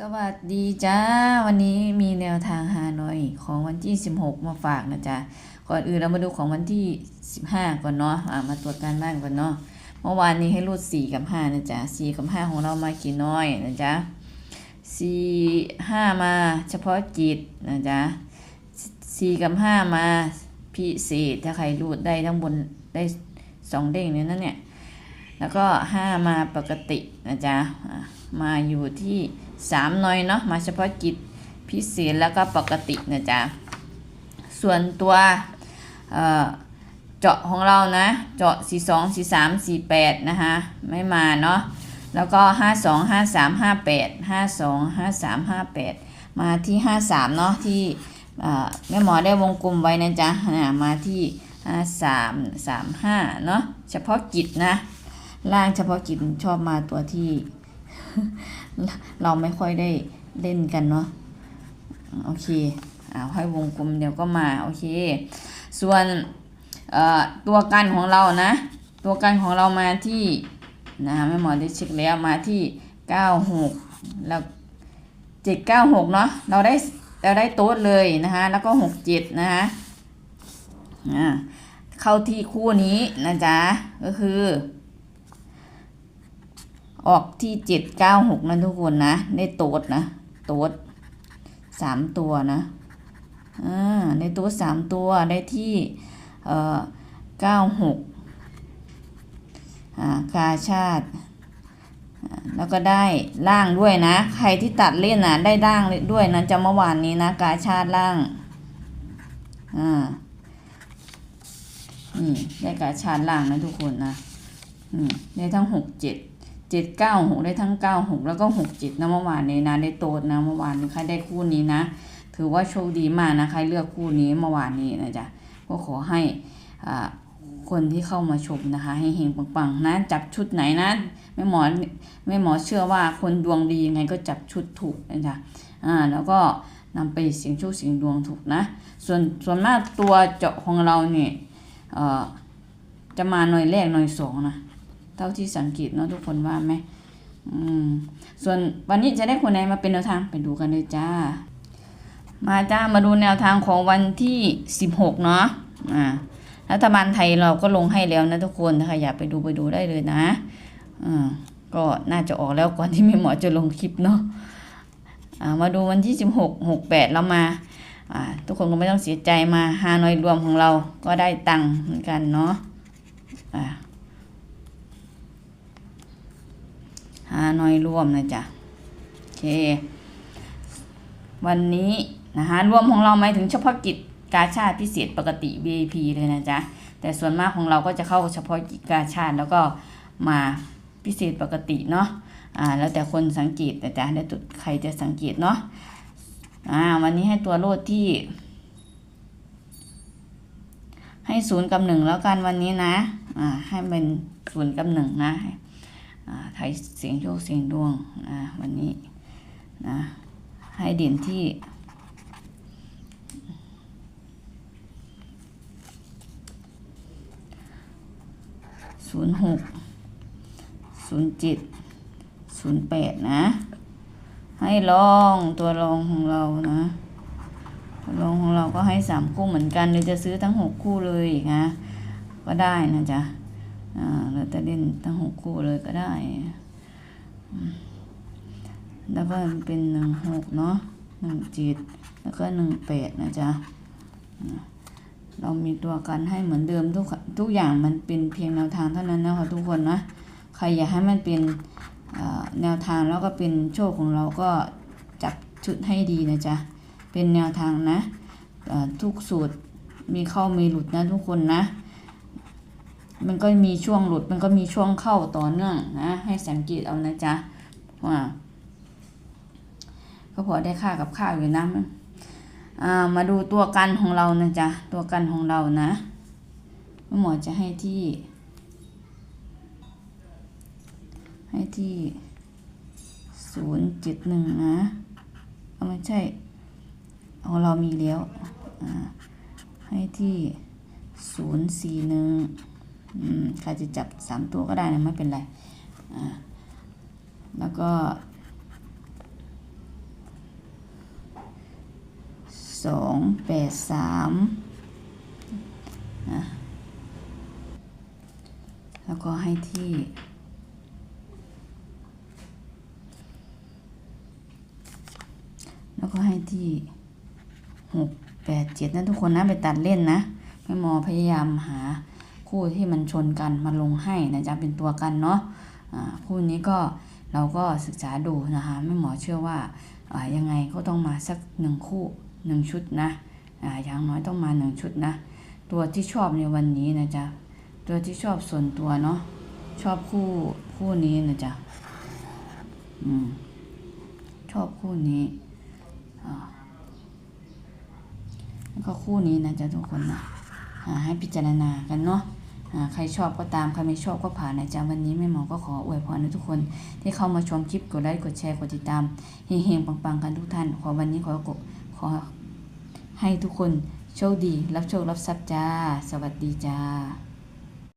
สวัสดีจ้า วันนี้มีแนวทางฮานอยของวันที่ 16 มาฝากนะจ๊ะก่อนอื่นเรามาดูของวันที่ 15 ก่อนเนาะอ่ามาตรวจการบ้านก่อนเนาะเมื่อวานนี้ให้รูด4กับ5นะจ๊ะ4กับ5ของเรามากี่น้อยนะจ๊ะ4 5 มาเฉพาะกิจนะจ๊ะ4กับ 5 มาพิเศษถ้าใครรูดได้ทั้งบนได้ 2 เด้งเนี่ยนั่นเนี่ยแล้วก็ 5 มาปกตินะจ๊ะะมาอยู่ที่ 3หน่อยเนาะมาเฉพาะกิจพิเศษแล้วก็ปกตินะจ๊ะส่วนตัวเจาะของเรานะ เจาะ 42 43 48 นะคะไม่มาเนาะแล้วก็ 52 53 58 52 53 58 มาที่ 53 เนาะที่แม่หมอได้วงกลมไว้นะจ๊ะอ่ามาที่ 53 35 เนาะเฉพาะกิจนะ ล่างเฉพาะกิจชอบมาตัวที่ เราไม่ค่อยได้เล่นกันเนาะโอเคอ่าให้วงกลมเดี๋ยวก็มาโอเค ส่วนเอ่อตัวกันของเรานะ ตัวกันของเรามาที่นะแม่หมอได้เช็คแล้วมาที่96แล้ว796เนาะเราได้เราได้โต๊ดเลยนะคะ แล้วก็67นะคะอ่าเข้าที่คู่นี้นะจ๊ะก็คือ ออกที่เจ็ดเก้าหกนะทุกคนนะ ได้โต๊ดนะ โต๊ดสามตัวนะอ่าได้โต๊ดสามตัวได้ที่เอ่อเก้าหกอ่ากาชาติแล้วก็ได้ล่างด้วยนะ ใครที่ตัดเล่นนะได้ล่างด้วยนะจะเมื่อวานนี้นะ กาชาติล่างอ่านี่ได้กาชาติล่างนะทุกคนนะอืมได้ทั้งหกเจ็ด จ็ดเก้าหกได้ทั้งเก้าหกแล้วก็หกเจ็ดนะเมื่อวานนี้นะได้โตดนะเมื่อวานนี้ใครได้คู่นี้นะ ถือว่าโชคดีมากนะใครเลือกคู่นี้เมื่อวานนี้นะจ๊ะก็ขอให้อ่าคนที่เข้ามาชมนะคะ ให้เฮงปังๆนะจับชุดไหนนะแม่หมอแม่หมอเชื่อว่าคนดวงดียังไงก็จับชุดถูกนะจ๊ะอ่าแล้วก็นำไปเสียงโชคเสียงดวงถูกนะ ส่วนส่วนมากตัวเจาะของเราเนี่ยเอ่อจะมาหน่วยแรกหน่วยสองนะ เท่าที่สังเกตเนาะทุกคนว่าไหมอืมส่วนวันนี้จะได้คนไหนมาเป็นแนวทางไปดูกันเลยจ้า มาจ้ามาดูแนวทางของวันที่สิบหกเนาะอ่ารัฐบาลไทยเราก็ลงให้แล้วนะทุกคนถ้าใครอยากไปดูไปดูได้เลยนะอ่าก็น่าจะออกแล้วก่อนที่แม่หมอจะลงคลิปเนาะอ่ามาดูวันที่สิบหกหกแปดเรามาอ่าทุกคนก็ไม่ต้องเสียใจมาฮานอยรวมของเราก็ได้ตังค์เหมือนกันเนาะอ่า หาน้อยร่วมนะจ๊ะโอเค วันนี้นะฮะรวมของเราหมายถึงเฉพาะกิจกาชาติพิเศษปกติ VIP เลยนะจ๊ะแต่ส่วนมากของเราก็จะเข้าเฉพาะกิจกาชาติแล้วก็มาพิเศษปกติเนาะอ่าแล้วแต่คนสังเกตนะจ๊ะแล้วต่ใครจะสังเกตเนาะอ่าวันนี้ให้ตัวโลดที่ ให้ศูนย์กับหนึ่งแล้วกันวันนี้นะอ่าให้เป็นศูนย์กับหนึ่งนะ ไทยเสียงโชคเสียงดวงนะวันนี้นะให้เด่นที่ศูนย์หกศูนย์เจ็ดศูนย์แปดนะ ให้ลองตัวรองของเรานะตัวรองของเราก็ให้สามคู่เหมือนกันหรือจะซื้อทั้งหกคู่เลยนะ ก็ได้นะจ๊ะ อ่าเราจะเล่นทั้งหกคู่เลยก็ได้ แล้วก็เป็นหนึ่งหกเนาะหนึ่งเจ็ดแล้วก็หนึ่งแปดนะจ๊ะเรามีตัวกันให้เหมือนเดิมทุกทุกอย่างมันเป็นเพียงแนวทางเท่านั้นนะคะทุกคนนะใครอยากให้มันเป็นแนวทางแล้วก็เป็นโชคของเราก็จับชุดให้ดีนะจ๊ะเป็นแนวทางนะทุกสูตรมีเข้ามีหลุดนะทุกคนนะ มันก็มีช่วงหลุดมันก็มีช่วงเข้าต่อเนื่องนะให้สังเกตเอานะจ๊ะว่าก็พอได้ค่ากับข้าวอยู่นะอ่ามาดูตัวกันของเรานะจ๊ะตัวกันของเรานะหมอจะให้ที่ ให้ที่ศูนย์เจ็ดหนึ่งนะเอาไม่ใช่ของเรามีแล้วอ่าให้ที่ศูนย์สี่หนึ่ง ใครจะจับสามตัวก็ได้นะไม่เป็นไรแล้วก็สองแปดสามนะแล้วก็ให้ที่แล้วก็ให้ที่หกแปดเจ็ดนะทุกคนนะ ไปตัดเล่นนะแม่มอพยายามหา คู่ที่มันชนกันมาลงให้นะจ๊ะเป็นตัวกันเนาะคู่นี้ก็เราก็ศึกษาดูนะคะแม่หมอเชื่อว่าอ่ายังไงก็ต้องมาสักหนึ่งคู่หนึ่งชุดนะอ่าอย่างน้อยต้องมาหนึ่งชุดนะ ตัวที่ชอบในวันนี้นะจ๊ะตัวที่ชอบส่วนตัวเนาะชอบคู่คู่นี้นะจ๊ะอืมชอบคู่นี้แล้วก็คู่นี้นะจ๊ะทุกคนนะ ให้พิจารณากันเนาะอ่าใครชอบก็ตาม ใครไม่ชอบก็ผ่านนะจ๊ะวันนี้แม่หมอก็ขออวยพรให้ทุกคน ที่เข้ามาชมคลิปกดไลค์กดแชร์กดติดตามเฮงๆปังๆกันทุกท่าน ขอวันนี้ขอขอให้ทุกคนโชคดี รับโชครับทรัพย์จ้า สวัสดีจ้า